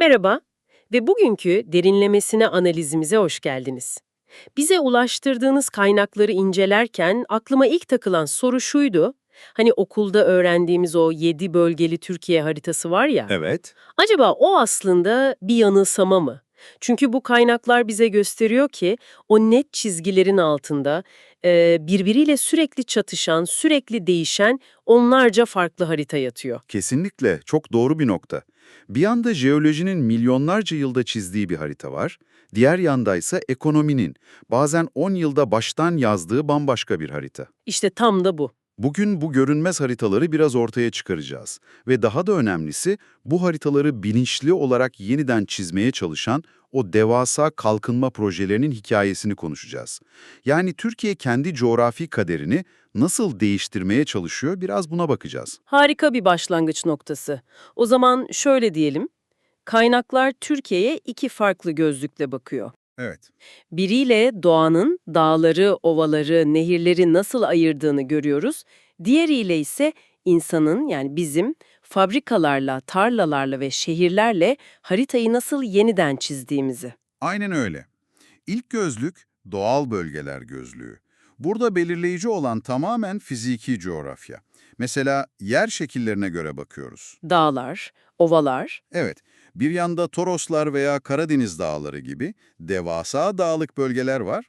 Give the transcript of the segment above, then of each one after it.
Merhaba ve bugünkü derinlemesine analizimize hoş geldiniz. Bize ulaştırdığınız kaynakları incelerken aklıma ilk takılan soru şuydu. Hani okulda öğrendiğimiz o 7 bölgeli Türkiye haritası var ya. Evet. Acaba o aslında bir yanılsama mı? Çünkü bu kaynaklar bize gösteriyor ki o net çizgilerin altında e, birbiriyle sürekli çatışan, sürekli değişen onlarca farklı harita yatıyor. Kesinlikle çok doğru bir nokta. Bir yanda jeolojinin milyonlarca yılda çizdiği bir harita var, diğer yandaysa ekonominin bazen 10 yılda baştan yazdığı bambaşka bir harita. İşte tam da bu. Bugün bu görünmez haritaları biraz ortaya çıkaracağız ve daha da önemlisi bu haritaları bilinçli olarak yeniden çizmeye çalışan o devasa kalkınma projelerinin hikayesini konuşacağız. Yani Türkiye kendi coğrafi kaderini nasıl değiştirmeye çalışıyor biraz buna bakacağız. Harika bir başlangıç noktası. O zaman şöyle diyelim. Kaynaklar Türkiye'ye iki farklı gözlükle bakıyor. Evet. Biriyle doğanın dağları, ovaları, nehirleri nasıl ayırdığını görüyoruz. Diğeriyle ise insanın yani bizim fabrikalarla, tarlalarla ve şehirlerle haritayı nasıl yeniden çizdiğimizi. Aynen öyle. İlk gözlük doğal bölgeler gözlüğü. Burada belirleyici olan tamamen fiziki coğrafya. Mesela yer şekillerine göre bakıyoruz. Dağlar, ovalar, Evet, bir yanda Toroslar veya Karadeniz dağları gibi devasa dağlık bölgeler var.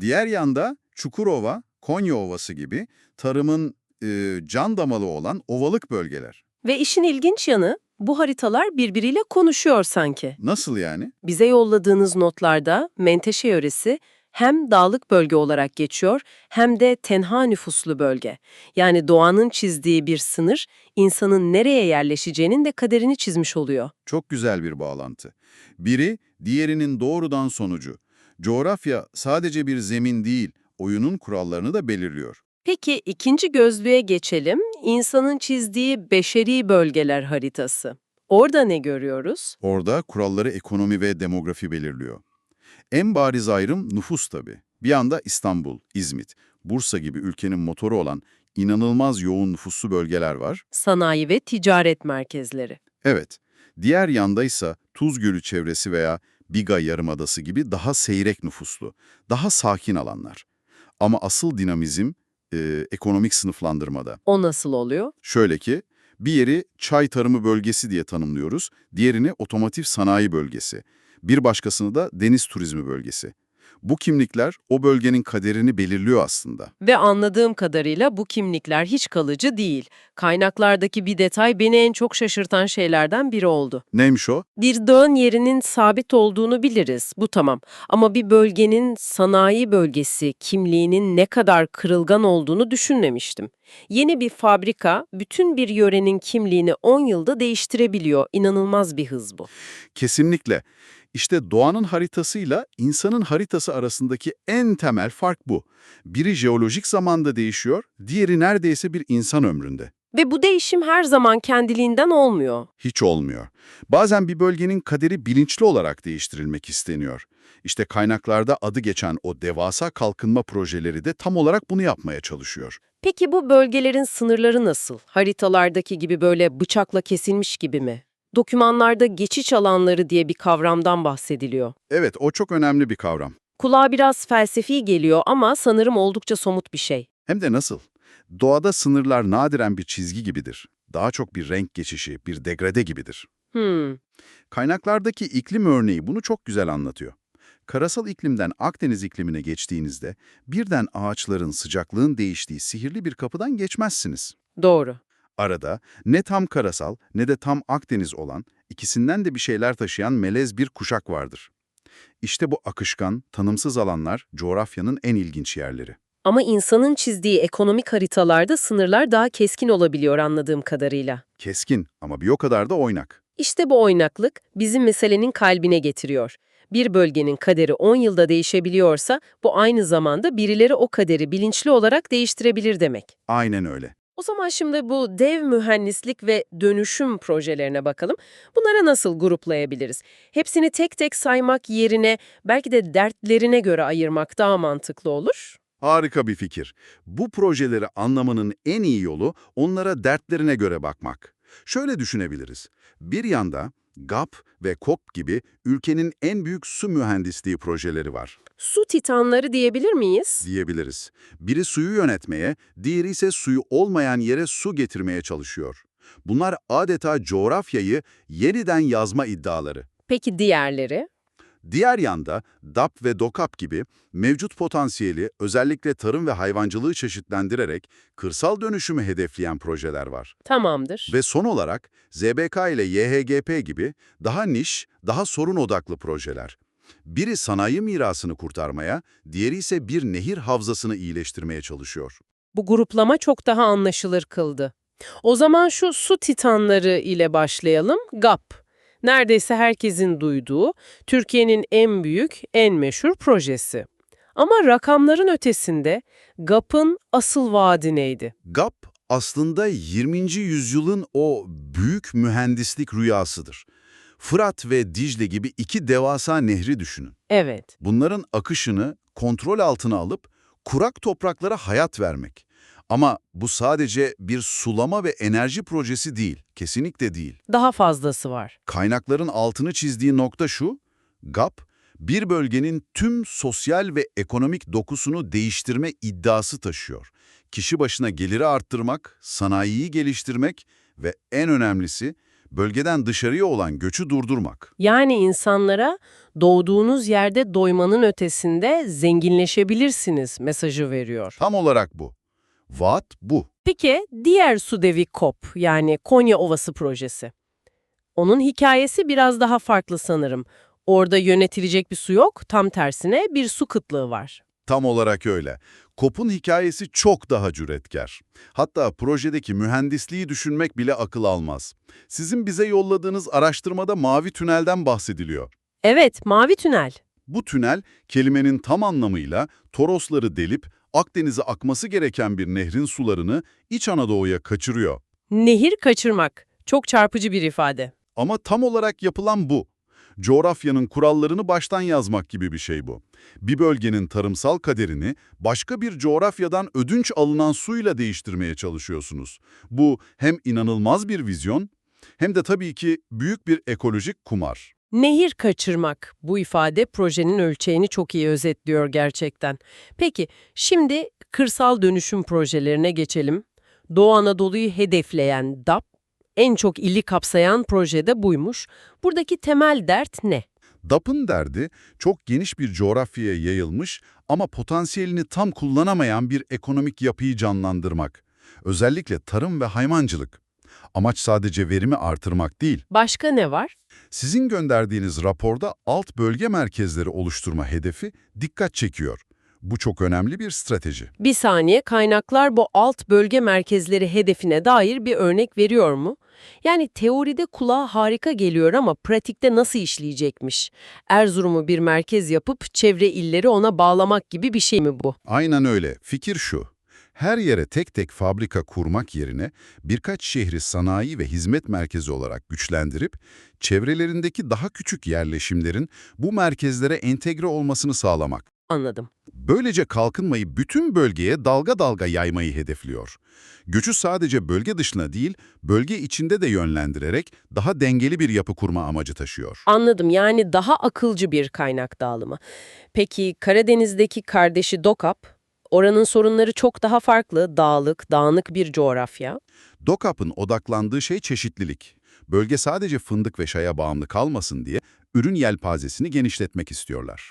Diğer yanda Çukurova, Konya Ovası gibi tarımın e, can damalı olan ovalık bölgeler. ve işin ilginç yanı bu haritalar birbiriyle konuşuyor sanki. Nasıl yani? Bize yolladığınız notlarda Menteşe yöresi hem dağlık bölge olarak geçiyor hem de tenha nüfuslu bölge. Yani doğanın çizdiği bir sınır insanın nereye yerleşeceğinin de kaderini çizmiş oluyor. Çok güzel bir bağlantı. Biri diğerinin doğrudan sonucu. Coğrafya sadece bir zemin değil, oyunun kurallarını da belirliyor. Peki ikinci gözlüğe geçelim. İnsanın çizdiği beşeri bölgeler haritası. Orada ne görüyoruz? Orada kuralları ekonomi ve demografi belirliyor. En bariz ayrım nüfus tabii. Bir yanda İstanbul, İzmit, Bursa gibi ülkenin motoru olan inanılmaz yoğun nüfuslu bölgeler var. Sanayi ve ticaret merkezleri. Evet, diğer yandaysa Tuz Gölü çevresi veya Biga Yarımadası gibi daha seyrek nüfuslu, daha sakin alanlar. Ama asıl dinamizm e, ekonomik sınıflandırmada. O nasıl oluyor? Şöyle ki, bir yeri çay tarımı bölgesi diye tanımlıyoruz, diğerini otomotiv sanayi bölgesi, bir başkasını da deniz turizmi bölgesi. Bu kimlikler o bölgenin kaderini belirliyor aslında. Ve anladığım kadarıyla bu kimlikler hiç kalıcı değil. Kaynaklardaki bir detay beni en çok şaşırtan şeylerden biri oldu. Neymiş o? Bir dağın yerinin sabit olduğunu biliriz, bu tamam. Ama bir bölgenin sanayi bölgesi kimliğinin ne kadar kırılgan olduğunu düşünmemiştim. Yeni bir fabrika bütün bir yörenin kimliğini 10 yılda değiştirebiliyor. İnanılmaz bir hız bu. Kesinlikle. İşte doğanın haritasıyla insanın haritası arasındaki en temel fark bu. Biri jeolojik zamanda değişiyor, diğeri neredeyse bir insan ömründe. Ve bu değişim her zaman kendiliğinden olmuyor. Hiç olmuyor. Bazen bir bölgenin kaderi bilinçli olarak değiştirilmek isteniyor. İşte kaynaklarda adı geçen o devasa kalkınma projeleri de tam olarak bunu yapmaya çalışıyor. Peki bu bölgelerin sınırları nasıl? Haritalardaki gibi böyle bıçakla kesilmiş gibi mi? Dokümanlarda geçiş alanları diye bir kavramdan bahsediliyor. Evet, o çok önemli bir kavram. Kulağa biraz felsefi geliyor ama sanırım oldukça somut bir şey. Hem de nasıl? Doğada sınırlar nadiren bir çizgi gibidir. Daha çok bir renk geçişi, bir degrade gibidir. Hmm, Kaynaklardaki iklim örneği bunu çok güzel anlatıyor. Karasal iklimden Akdeniz iklimine geçtiğinizde birden ağaçların sıcaklığın değiştiği sihirli bir kapıdan geçmezsiniz. doğru. Arada ne tam karasal ne de tam Akdeniz olan, ikisinden de bir şeyler taşıyan melez bir kuşak vardır. İşte bu akışkan, tanımsız alanlar coğrafyanın en ilginç yerleri. Ama insanın çizdiği ekonomik haritalarda sınırlar daha keskin olabiliyor anladığım kadarıyla. Keskin ama bir o kadar da oynak. İşte bu oynaklık bizim meselenin kalbine getiriyor. Bir bölgenin kaderi 10 yılda değişebiliyorsa bu aynı zamanda birileri o kaderi bilinçli olarak değiştirebilir demek. Aynen öyle. O zaman şimdi bu dev mühendislik ve dönüşüm projelerine bakalım. Bunlara nasıl gruplayabiliriz? Hepsini tek tek saymak yerine belki de dertlerine göre ayırmak daha mantıklı olur. Harika bir fikir. Bu projeleri anlamanın en iyi yolu onlara dertlerine göre bakmak. Şöyle düşünebiliriz. Bir yanda GAP ve KOP gibi ülkenin en büyük su mühendisliği projeleri var Su titanları diyebilir miyiz? diyebiliriz. Biri suyu yönetmeye, diğeri ise suyu olmayan yere su getirmeye çalışıyor. Bunlar adeta coğrafyayı yeniden yazma iddiaları. Peki diğerleri? Diğer yanda DAP ve DOKAP gibi mevcut potansiyeli özellikle tarım ve hayvancılığı çeşitlendirerek kırsal dönüşümü hedefleyen projeler var. Tamamdır. Ve son olarak ZBK ile YHGP gibi daha niş, daha sorun odaklı projeler. Biri sanayi mirasını kurtarmaya, diğeri ise bir nehir havzasını iyileştirmeye çalışıyor. Bu gruplama çok daha anlaşılır kıldı. O zaman şu su titanları ile başlayalım. GAP. Neredeyse herkesin duyduğu, Türkiye'nin en büyük, en meşhur projesi. Ama rakamların ötesinde GAP'ın asıl vaadi neydi? GAP aslında 20. yüzyılın o büyük mühendislik rüyasıdır. Fırat ve Dicle gibi iki devasa nehri düşünün. Evet, Bunların akışını kontrol altına alıp kurak topraklara hayat vermek. Ama bu sadece bir sulama ve enerji projesi değil, kesinlikle değil. daha fazlası var. Kaynakların altını çizdiği nokta şu, GAP, bir bölgenin tüm sosyal ve ekonomik dokusunu değiştirme iddiası taşıyor. Kişi başına geliri arttırmak, sanayiyi geliştirmek ve en önemlisi bölgeden dışarıya olan göçü durdurmak. Yani insanlara doğduğunuz yerde doymanın ötesinde zenginleşebilirsiniz mesajı veriyor. Tam olarak bu. Vaat bu. Peki diğer su devi KOP yani Konya Ovası projesi. Onun hikayesi biraz daha farklı sanırım. Orada yönetilecek bir su yok, tam tersine bir su kıtlığı var. Tam olarak öyle. KOP'un hikayesi çok daha cüretkar. Hatta projedeki mühendisliği düşünmek bile akıl almaz. Sizin bize yolladığınız araştırmada mavi tünelden bahsediliyor. Evet, mavi tünel. Bu tünel kelimenin tam anlamıyla Torosları delip Akdeniz'e akması gereken bir nehrin sularını İç Anadolu'ya kaçırıyor. Nehir kaçırmak. Çok çarpıcı bir ifade. Ama tam olarak yapılan bu. Coğrafyanın kurallarını baştan yazmak gibi bir şey bu. Bir bölgenin tarımsal kaderini başka bir coğrafyadan ödünç alınan suyla değiştirmeye çalışıyorsunuz. Bu hem inanılmaz bir vizyon hem de tabii ki büyük bir ekolojik kumar. Nehir kaçırmak. Bu ifade projenin ölçeğini çok iyi özetliyor gerçekten. Peki, şimdi kırsal dönüşüm projelerine geçelim. Doğu Anadolu'yu hedefleyen DAP, en çok ili kapsayan projede buymuş. Buradaki temel dert ne? DAP'ın derdi çok geniş bir coğrafyaya yayılmış ama potansiyelini tam kullanamayan bir ekonomik yapıyı canlandırmak. Özellikle tarım ve hayvancılık. Amaç sadece verimi artırmak değil. Başka ne var? Sizin gönderdiğiniz raporda alt bölge merkezleri oluşturma hedefi dikkat çekiyor. Bu çok önemli bir strateji. Bir saniye, kaynaklar bu alt bölge merkezleri hedefine dair bir örnek veriyor mu? Yani teoride kulağa harika geliyor ama pratikte nasıl işleyecekmiş? Erzurum'u bir merkez yapıp çevre illeri ona bağlamak gibi bir şey mi bu? Aynen öyle. Fikir şu. Her yere tek tek fabrika kurmak yerine birkaç şehri sanayi ve hizmet merkezi olarak güçlendirip çevrelerindeki daha küçük yerleşimlerin bu merkezlere entegre olmasını sağlamak. Anladım. Böylece kalkınmayı bütün bölgeye dalga dalga yaymayı hedefliyor. Göçü sadece bölge dışına değil, bölge içinde de yönlendirerek daha dengeli bir yapı kurma amacı taşıyor. Anladım. Yani daha akılcı bir kaynak dağılımı. Peki Karadeniz'deki kardeşi DOKAP, oranın sorunları çok daha farklı, dağlık, dağınık bir coğrafya. DOKAP'ın odaklandığı şey çeşitlilik. Bölge sadece fındık ve şaya bağımlı kalmasın diye ürün yelpazesini genişletmek istiyorlar.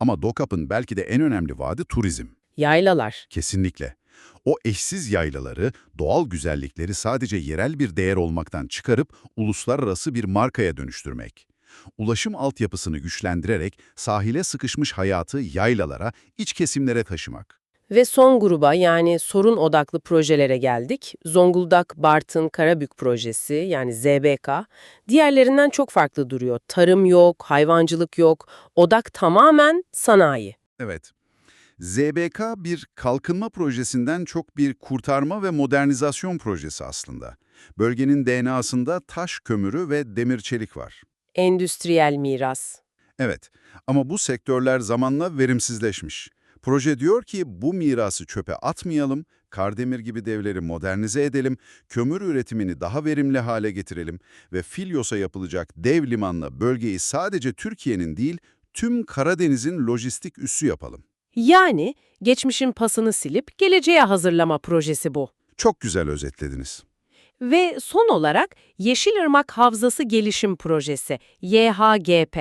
Ama DOKAP'ın belki de en önemli vaadi turizm. Yaylalar. Kesinlikle. O eşsiz yaylaları, doğal güzellikleri sadece yerel bir değer olmaktan çıkarıp uluslararası bir markaya dönüştürmek. Ulaşım altyapısını güçlendirerek sahile sıkışmış hayatı yaylalara, iç kesimlere taşımak. Ve son gruba yani sorun odaklı projelere geldik. Zonguldak Bartın Karabük projesi yani ZBK diğerlerinden çok farklı duruyor. Tarım yok, hayvancılık yok, odak tamamen sanayi. Evet. ZBK bir kalkınma projesinden çok bir kurtarma ve modernizasyon projesi aslında. Bölgenin DNA'sında taş kömürü ve demir çelik var. Endüstriyel miras. Evet ama bu sektörler zamanla verimsizleşmiş. Proje diyor ki bu mirası çöpe atmayalım, Kardemir gibi devleri modernize edelim, kömür üretimini daha verimli hale getirelim ve Filyos'a yapılacak dev limanla bölgeyi sadece Türkiye'nin değil, tüm Karadeniz'in lojistik üssü yapalım. Yani geçmişin pasını silip geleceğe hazırlama projesi bu. Çok güzel özetlediniz. Ve son olarak Yeşilırmak Havzası Gelişim Projesi, YHGP.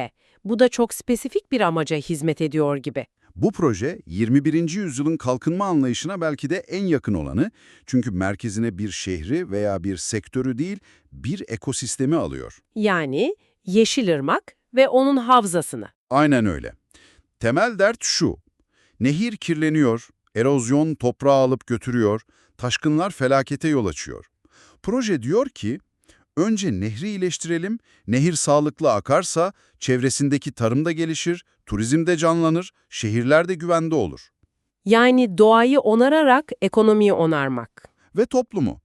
Bu da çok spesifik bir amaca hizmet ediyor gibi. Bu proje 21. yüzyılın kalkınma anlayışına belki de en yakın olanı çünkü merkezine bir şehri veya bir sektörü değil bir ekosistemi alıyor. Yani Yeşilırmak ve onun havzasını. Aynen öyle. Temel dert şu. Nehir kirleniyor, erozyon toprağı alıp götürüyor, taşkınlar felakete yol açıyor. Proje diyor ki, önce nehri iyileştirelim, nehir sağlıklı akarsa çevresindeki tarım da gelişir, turizm de canlanır, şehirler de güvende olur. Yani doğayı onararak ekonomiyi onarmak. Ve toplumu.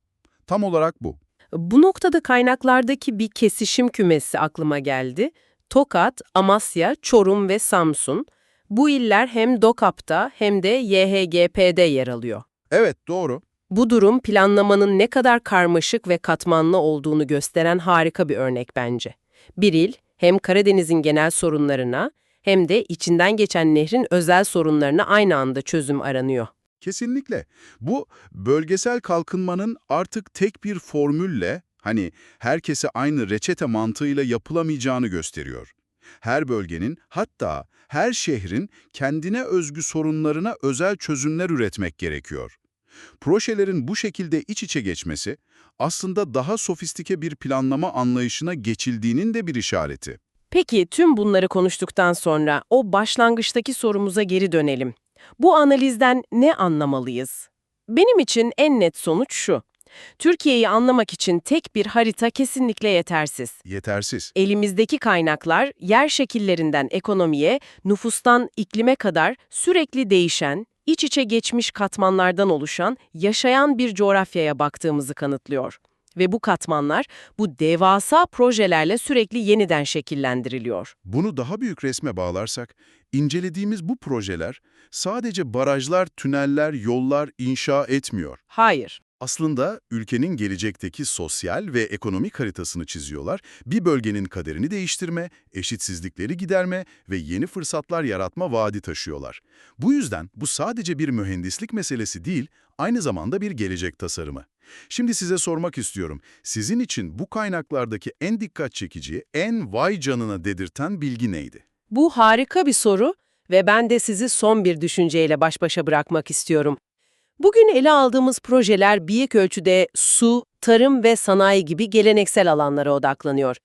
Tam olarak bu. Bu noktada kaynaklardaki bir kesişim kümesi aklıma geldi. Tokat, Amasya, Çorum ve Samsun. Bu iller hem DOKAP'ta hem de YHGP'de yer alıyor. Evet, doğru. Bu durum planlamanın ne kadar karmaşık ve katmanlı olduğunu gösteren harika bir örnek bence. Bir il hem Karadeniz'in genel sorunlarına hem de içinden geçen nehrin özel sorunlarına aynı anda çözüm aranıyor. Kesinlikle. Bu bölgesel kalkınmanın artık tek bir formülle, hani herkese aynı reçete mantığıyla yapılamayacağını gösteriyor. Her bölgenin, hatta her şehrin kendine özgü sorunlarına özel çözümler üretmek gerekiyor. Projelerin bu şekilde iç içe geçmesi, aslında daha sofistike bir planlama anlayışına geçildiğinin de bir işareti. Peki tüm bunları konuştuktan sonra o başlangıçtaki sorumuza geri dönelim. Bu analizden ne anlamalıyız? Benim için en net sonuç şu. Türkiye'yi anlamak için tek bir harita kesinlikle yetersiz. Yetersiz. Elimizdeki kaynaklar yer şekillerinden ekonomiye, nüfustan iklime kadar sürekli değişen, iç içe geçmiş katmanlardan oluşan, yaşayan bir coğrafyaya baktığımızı kanıtlıyor. Ve bu katmanlar bu devasa projelerle sürekli yeniden şekillendiriliyor. Bunu daha büyük resme bağlarsak, incelediğimiz bu projeler sadece barajlar, tüneller, yollar inşa etmiyor. Hayır. Aslında ülkenin gelecekteki sosyal ve ekonomik haritasını çiziyorlar, bir bölgenin kaderini değiştirme, eşitsizlikleri giderme ve yeni fırsatlar yaratma vaadi taşıyorlar. Bu yüzden bu sadece bir mühendislik meselesi değil, aynı zamanda bir gelecek tasarımı. Şimdi size sormak istiyorum, sizin için bu kaynaklardaki en dikkat çekici, en vay canına dedirten bilgi neydi? Bu harika bir soru ve ben de sizi son bir düşünceyle baş başa bırakmak istiyorum. Bugün ele aldığımız projeler büyük ölçüde su, tarım ve sanayi gibi geleneksel alanlara odaklanıyor.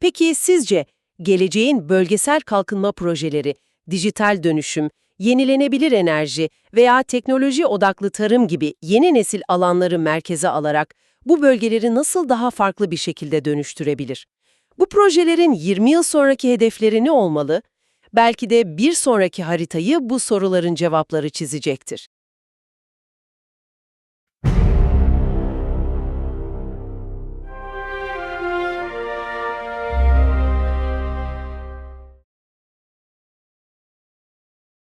Peki sizce geleceğin bölgesel kalkınma projeleri, dijital dönüşüm, yenilenebilir enerji veya teknoloji odaklı tarım gibi yeni nesil alanları merkeze alarak bu bölgeleri nasıl daha farklı bir şekilde dönüştürebilir? Bu projelerin 20 yıl sonraki hedefleri ne olmalı? Belki de bir sonraki haritayı bu soruların cevapları çizecektir.